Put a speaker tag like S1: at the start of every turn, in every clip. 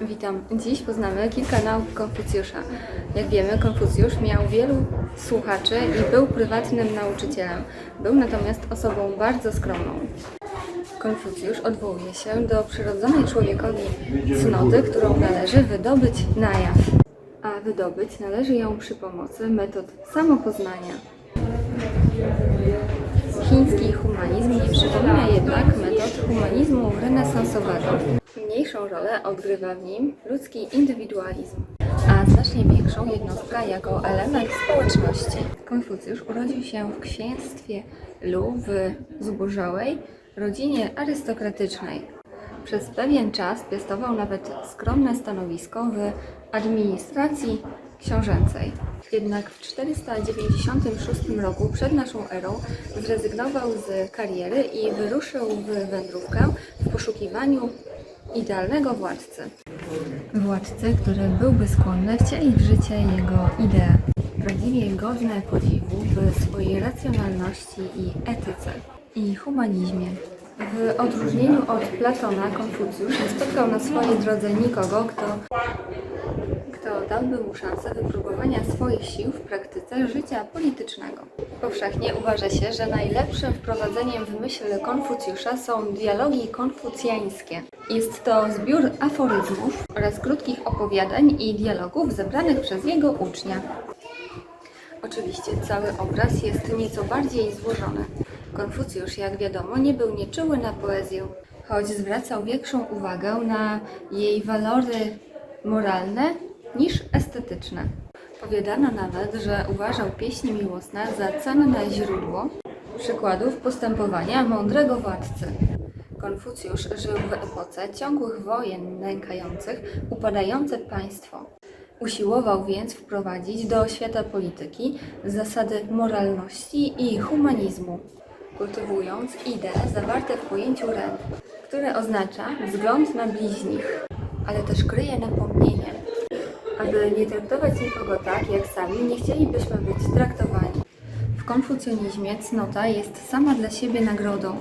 S1: Witam. Dziś poznamy kilka nauk Konfucjusza. Jak wiemy, Konfucjusz miał wielu słuchaczy i był prywatnym nauczycielem. Był natomiast osobą bardzo skromną. Konfucjusz odwołuje się do przyrodzonej człowiekowi cnoty, którą należy wydobyć na jaw. A wydobyć należy ją przy pomocy metod samopoznania. Chiński humanizm nie przypomina jednak metod humanizmu renesansowego. Mniejszą rolę odgrywa w nim ludzki indywidualizm, a znacznie większą jednostka jako element społeczności. Konfucjusz urodził się w księstwie Lu w zubożałej rodzinie arystokratycznej. Przez pewien czas piastował nawet skromne stanowisko w administracji książęcej. Jednak w 496 roku przed naszą erą zrezygnował z kariery i wyruszył w wędrówkę w poszukiwaniu idealnego władcy. Władcy, który byłby skłonny wcielić w życie jego idee, prawdziwie godne podziwu w swojej racjonalności i etyce i humanizmie. W odróżnieniu od Platona, Konfucjusz nie spotkał na swojej drodze nikogo, kto dałby mu szansę wypróbowania swoich sił w praktyce życia politycznego. Powszechnie uważa się, że najlepszym wprowadzeniem w myśl Konfucjusza są dialogi konfucjańskie. Jest to zbiór aforyzmów oraz krótkich opowiadań i dialogów zebranych przez jego ucznia. Oczywiście cały obraz jest nieco bardziej złożony. Konfucjusz, jak wiadomo, nie był nieczuły na poezję, choć zwracał większą uwagę na jej walory moralne niż estetyczne. Powiadano nawet, że uważał pieśni miłosne za cenne źródło przykładów postępowania mądrego władcy. Konfucjusz żył w epoce ciągłych wojen nękających upadające państwo. Usiłował więc wprowadzić do świata polityki zasady moralności i humanizmu, kultywując idee zawarte w pojęciu ren, które oznacza wzgląd na bliźnich, ale też kryje napomnienie, aby nie traktować nikogo tak, jak sami nie chcielibyśmy być traktowani. W konfucjonizmie cnota jest sama dla siebie nagrodą.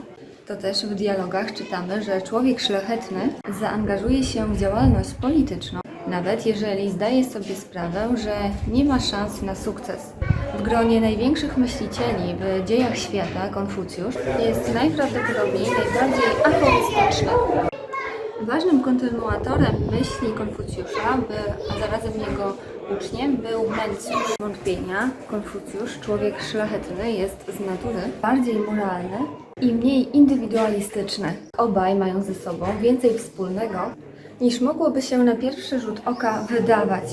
S1: To też w dialogach czytamy, że człowiek szlachetny zaangażuje się w działalność polityczną, nawet jeżeli zdaje sobie sprawę, że nie ma szans na sukces. W gronie największych myślicieli w dziejach świata Konfucjusz jest najprawdopodobniej najbardziej aforystyczny. Ważnym kontynuatorem myśli Konfucjusza, by, a zarazem jego uczniem, był Mencjusz. Wątpienia Konfucjusz, człowiek szlachetny, jest z natury bardziej moralny i mniej indywidualistyczny. Obaj mają ze sobą więcej wspólnego niż mogłoby się na pierwszy rzut oka wydawać.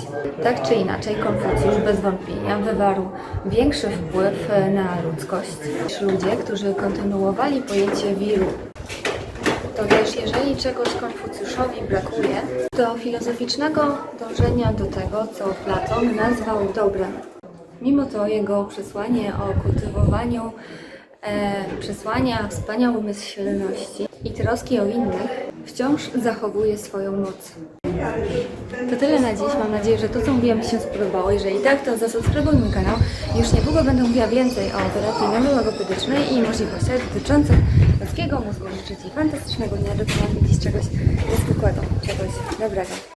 S1: Tak czy inaczej, Konfucjusz bez wątpienia wywarł większy wpływ na ludzkość niż ludzie, którzy kontynuowali pojęcie wiru. To też, jeżeli czegoś Konfucjuszowi brakuje, to filozoficznego dążenia do tego, co Platon nazwał dobrem. Mimo to jego przesłanie o kultywowaniu e, przesłania wspaniałomyślności i troski o innych wciąż zachowuje swoją moc. To tyle na dziś. Mam nadzieję, że to, co mówiłam, się spodobało. Jeżeli tak, to zasubskrybuj mój kanał. Już niedługo będę mówiła więcej o terapii neurologopedycznej i możliwościach dotyczących ludzkiego mózgu. Życzę Ci fantastycznego dnia, dokonania dziś czegoś niezwykłego, czegoś dobrego.